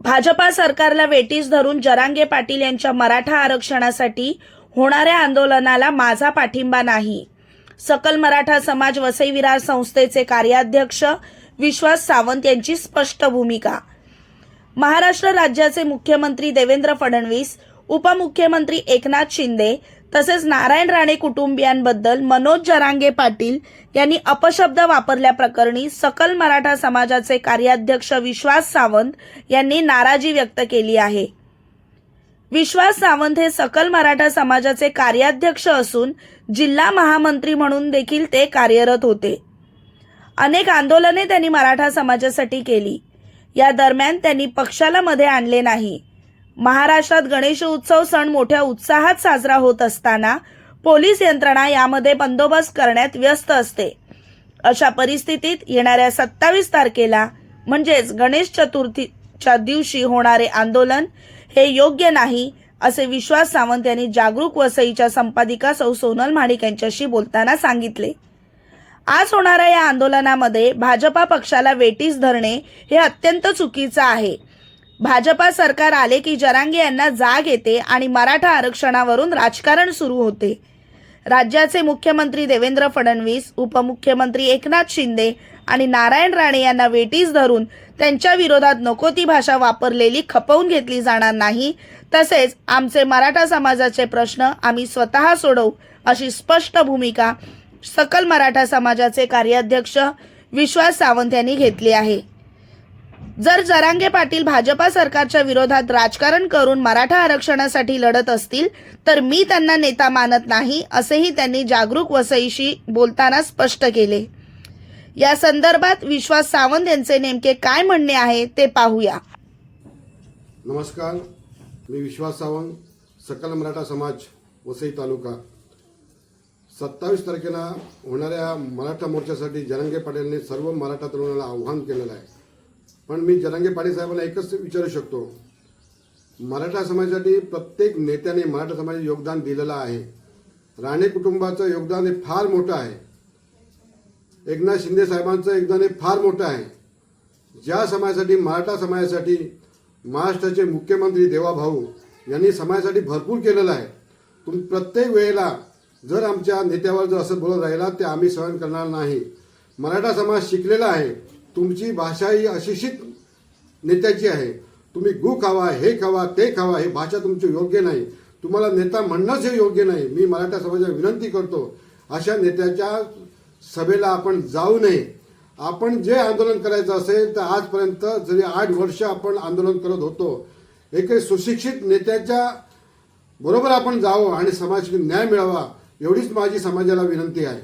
भाजपा सरकारला वेटीस धरून जरांगे पाटील यांच्या मराठा आरक्षणासाठी होणाऱ्या आंदोलनाला माझा पाठिंबा नाही. सकल मराठा समाज वसई विरार संस्थेचे कार्याध्यक्ष विश्वास सावंत यांची स्पष्ट भूमिका. महाराष्ट्र राज्याचे मुख्यमंत्री देवेंद्र फडणवीस उपमुख्यमंत्री एकनाथ शिंदे तसेच नारायण राणे कुटुंबियांबद्दल मनोज जरांगे पाटील यांनी अपशब्द वापरल्याप्रकरणी सकल मराठा समाजाचे कार्याध्यक्ष विश्वास सावंत यांनी नाराजी व्यक्त केली आहे. विश्वास सावंत हे सकल मराठा समाजाचे कार्याध्यक्ष असून जिल्हा महामंत्री म्हणून देखील ते कार्यरत होते. अनेक आंदोलने त्यांनी मराठा समाजासाठी केली. या दरम्यान त्यांनी पक्षाला मध्ये आणले नाही. महाराष्ट्रात गणेश उत्सव सण मोठ्या उत्साहात साजरा होत असताना पोलीस यंत्रणा यामध्ये बंदोबस्त करण्यात व्यस्त असते. अशा परिस्थितीत येणाऱ्या सत्तावीस तारखेला म्हणजेच गणेश चतुर्थीच्या दिवशी होणारे आंदोलन हे योग्य नाही असे विश्वास सावंत यांनी जागरूक वसईच्या संपादिका सौ सोनल माणिक यांच्याशी बोलताना सांगितले. आज होणाऱ्या या आंदोलनामध्ये भाजपा पक्षाला वेटीस धरणे हे अत्यंत चुकीचं आहे. भाजपा सरकार आले की जरांगे यांना जाग येते आणि मराठा आरक्षणावरून राजकारण सुरू होते. राज्याचे मुख्यमंत्री देवेंद्र फडणवीस उपमुख्यमंत्री एकनाथ शिंदे आणि नारायण राणे यांना वेटीस धरून त्यांच्या विरोधात नको ती भाषा वापरलेली खपवून घेतली जाणार नाही. तसेच आमचे मराठा समाजाचे प्रश्न आम्ही स्वतः सोडवू अशी स्पष्ट भूमिका सकल मराठा समाजाचे कार्याध्यक्ष विश्वास सावंत यांनी घेतली आहे. जर जरांगे पाटील भाजपा सरकारच्या विरोधात राजकारण करून मराठा आरक्षणासाठी लढत असतील तर मी त्यांना नेता मानत नाही असेही त्यांनी जागरूक वसईशी बोलताना स्पष्ट केले. या संदर्भात विश्वास सावंत यांचे नेमके काय म्हणणे आहे ते पाहूया. नमस्कार मी विश्वास सावंत सकल मराठा समाज वसई तालुका. सत्तावीस तारखेला होणाऱ्या मराठा मोर्चासाठी जरंगे पाटीलने सर्व मराठा तरुणाला आव्हान केलेलं आहे. पण मी जरंगे पाटील साहेबांना एकच विचारू शकतो. मराठा समाजासाठी प्रत्येक नेत्याने मराठा समाजात योगदान दिलेलं आहे. राणे कुटुंबाचं योगदान हे फार मोठं आहे. एकनाथ शिंदे साहेबांचं योगदान हे फार मोठं आहे. ज्या समाजासाठी मराठा समाजासाठी महाराष्ट्राचे मुख्यमंत्री देवाभाऊ यांनी समाजासाठी भरपूर केलेलं आहे. तुम्ही प्रत्येक वेळेला जर आमच्या नेत्यावर जर असं बोलत राहिला ते आम्ही सहन करणार नाही. मराठा समाज शिकलेला आहे. तुमची भाषा ही अशिक्षित नेत्याची आहे. तुम्ही गु खावा हे खावा ते खावा हे भाषा तुमची योग्य नाही. तुम्हाला नेता म्हणणंच हे योग्य नाही. मी मराठा समाजाला विनंती करतो अशा नेत्याच्या सभेला आपण जाऊ नये. आपण जे आंदोलन करायचं असेल तर आजपर्यंत जरी आठ वर्ष आपण आंदोलन करत होतो एक सुशिक्षित नेत्याच्या बरोबर आपण जावं आणि समाजाला न्याय मिळावा एवढीच माझी समाजाला विनंती आहे.